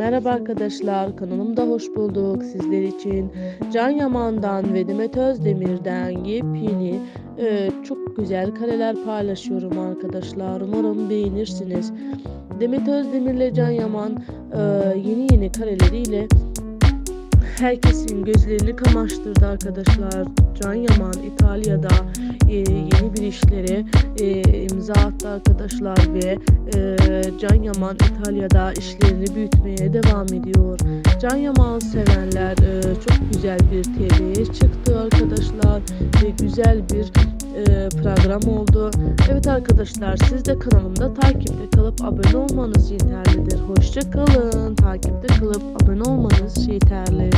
Merhaba arkadaşlar, kanalımda hoş bulduk. Sizler için Can Yaman'dan ve Demet Özdemir'den yepyeni e, çok güzel kareler paylaşıyorum arkadaşlar. Umarım beğenirsiniz. Demet Özdemir ile Can Yaman e, yeni yeni kareleriyle herkesin gözlerini kamaştırdı arkadaşlar. Can Yaman İtalya'da e, yeni bir işlere e, imza attı arkadaşlar ve e, Can Yaman İtalya'da işlerini büyütmeye devam ediyor. Can Yaman sevenler e, çok güzel bir TV'ye çıktı arkadaşlar ve güzel bir e, program oldu. Evet arkadaşlar siz de kanalımda takipte kalıp abone olmanız yeterlidir. Hoşça kalın. Takipte kalıp abone olmanız yeterli.